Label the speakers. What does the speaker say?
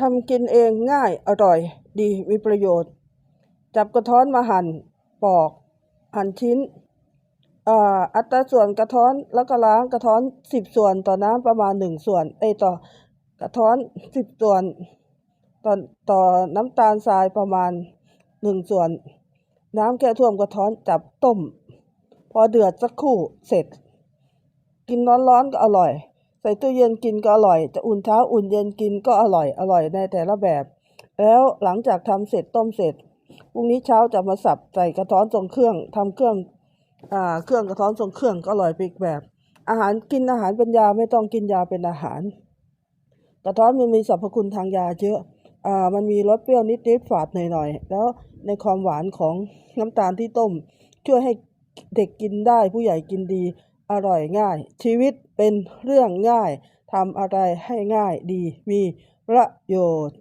Speaker 1: ทำกินเองง่ายอร่อย ดีมีประโยชน์ จับกระท้อนมาหั่นปอก หั่นชิ้นอัตราส่วนกระท้อนแล้วก็ล้างกระท้อนสิบส่วนต่อน้ำประมาณหนึ่งส่วนเอ้ยต่อกระท้อนสิบส่วนต่อต่อน้ำตาลทรายประมาณหนึ่งส่วน น้ำแค่ท่วมกระท้อนจับต้ม พอเดือดสักครู่เสร็จ กินร้อนๆก็อร่อย ใส่ตู้เย็นกินก็อร่อย จะอุ่นเช้าอุ่นเย็นกินก็อร่อยอร่อยในแต่ละแบบ แล้วหลังจากทำเสร็จต้มเสร็จพรุ่งนี้เช้าจะมาสับใส่กระท้อนทรงเครื่องทำเครื่องอ่าเครื่องกระท้อนทรงเครื่องก็อร่อยไปอีกแบบ อาหารกินอาหารเป็นยาไม่ต้องกินยาเป็นอาหาร กระท้อนมันมีสรรพคุณทางยาเยอะอ่ามันมีรสเปรี้ยวนิดๆฝาดหน่อยๆแล้วในความหวานของน้ำตาลที่ต้มช่วยให้เด็กกินได้ผู้ใหญ่กินดี อร่อยง่าย ชีวิตเป็นเรื่องง่ายทำอะไรให้ง่ายดีมีประโยชน์